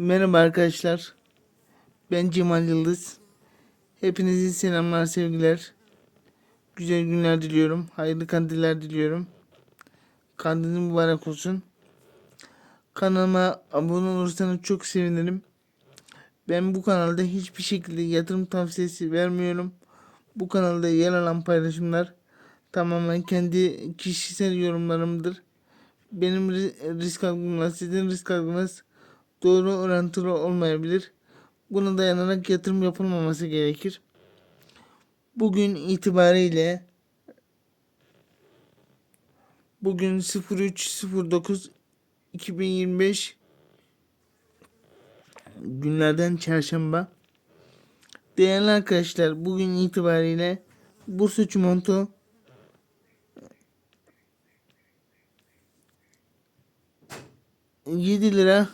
Merhaba arkadaşlar. Ben Cemal Yıldız. Hepinize selamlar, sevgiler. Güzel günler diliyorum. Hayırlı kandiller diliyorum. Kandiliniz mübarek olsun. Kanalıma abone olursanız çok sevinirim. Ben bu kanalda hiçbir şekilde yatırım tavsiyesi vermiyorum. Bu kanalda yer alan paylaşımlar tamamen kendi kişisel yorumlarımdır. Benim ri- risk algımla sizin risk algınız doğru orantılı olmayabilir. Buna dayanarak yatırım yapılmaması gerekir. Bugün itibariyle bugün 03.09 2025 günlerden çarşamba. Değerli arkadaşlar bugün itibariyle Bursa Çimento yedi lira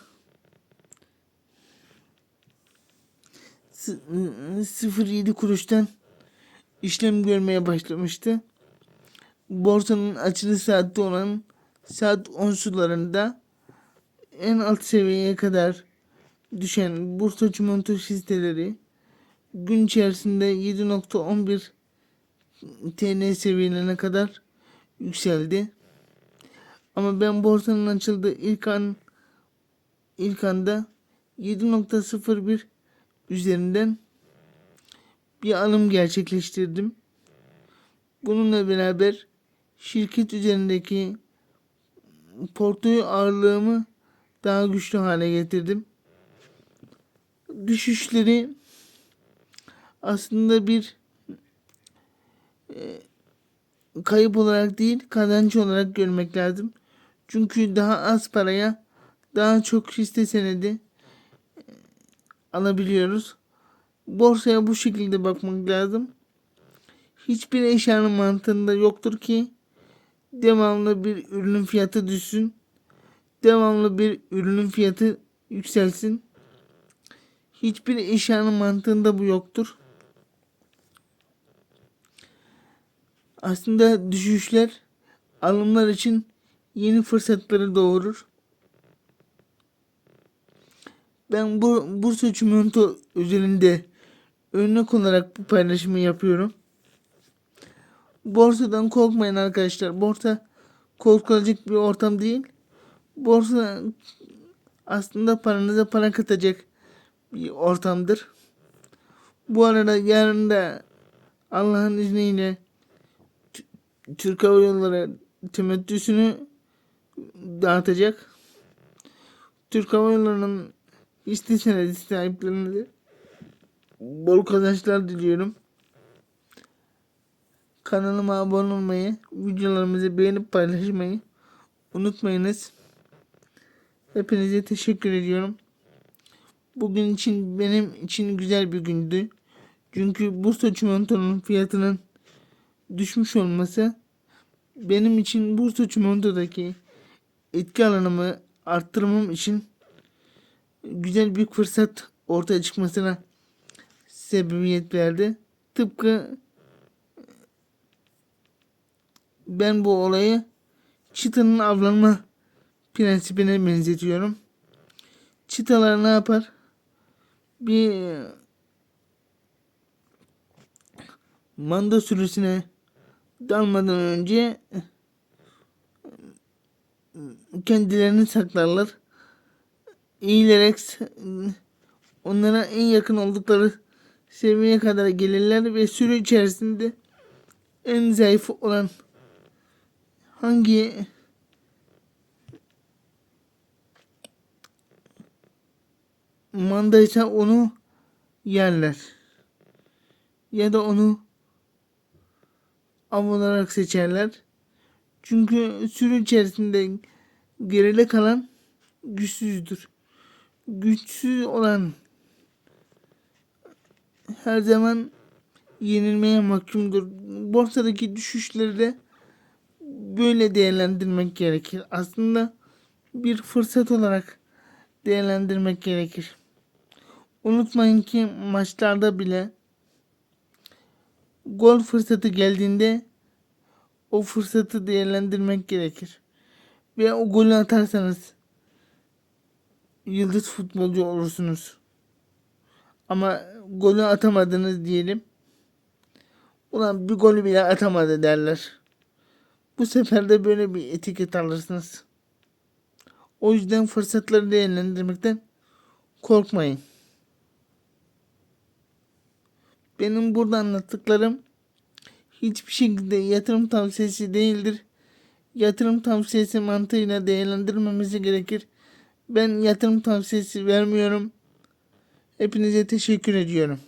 0.7 kuruştan işlem görmeye başlamıştı. Borsanın açılış saati olan saat 10 sularında en alt seviyeye kadar düşen Bursa Çimento hisseleri gün içerisinde 7.11 TL seviyelerine kadar yükseldi. Ama ben borsanın açıldığı ilk an ilk anda 7.01 üzerinden bir alım gerçekleştirdim. Bununla beraber şirket üzerindeki portföy ağırlığımı daha güçlü hale getirdim. Düşüşleri aslında bir e, kayıp olarak değil kazanç olarak görmek lazım. Çünkü daha az paraya daha çok hisse senedi alabiliyoruz. Borsaya bu şekilde bakmak lazım. Hiçbir eşyanın mantığında yoktur ki devamlı bir ürünün fiyatı düşsün. Devamlı bir ürünün fiyatı yükselsin. Hiçbir eşyanın mantığında bu yoktur. Aslında düşüşler alımlar için yeni fırsatları doğurur. Ben bu Bursa Çimento özelinde örnek olarak bu paylaşımı yapıyorum. Borsadan korkmayın arkadaşlar. Borsa korkulacak bir ortam değil. Borsa aslında paranıza para katacak bir ortamdır. Bu arada yarın da Allah'ın izniyle Türk Hava Yolları temettüsünü dağıtacak. Türk Hava Yolları'nın hisse senedi sahiplerine bol kazançlar diliyorum. Kanalıma abone olmayı, videolarımızı beğenip paylaşmayı unutmayınız. Hepinize teşekkür ediyorum. Bugün için benim için güzel bir gündü. Çünkü Bursa Çimento'nun fiyatının düşmüş olması benim için Bursa Çimento'daki etki alanımı arttırmam için güzel bir fırsat ortaya çıkmasına sebebiyet verdi. Tıpkı ben bu olayı çitanın avlanma prensibine benzetiyorum. Çitalar ne yapar? Bir manda sürüsüne dalmadan önce kendilerini saklarlar. Eğilerek onlara en yakın oldukları seviyeye kadar gelirler ve sürü içerisinde en zayıf olan hangi mandaysa onu yerler. Ya da onu av olarak seçerler. Çünkü sürü içerisinde geride kalan güçsüzdür. Güçsüz olan her zaman yenilmeye mahkumdur. Borsadaki düşüşleri de böyle değerlendirmek gerekir. Aslında bir fırsat olarak değerlendirmek gerekir. Unutmayın ki maçlarda bile gol fırsatı geldiğinde o fırsatı değerlendirmek gerekir. Ve o golü atarsanız yıldız futbolcu olursunuz. Ama golü atamadınız diyelim. Ulan bir golü bile atamadı derler. Bu sefer de böyle bir etiket alırsınız. O yüzden fırsatları değerlendirmekten korkmayın. Benim burada anlattıklarım hiçbir şekilde yatırım tavsiyesi değildir. Yatırım tavsiyesi mantığıyla değerlendirmemizi gerekir. Ben yatırım tavsiyesi vermiyorum. Hepinize teşekkür ediyorum.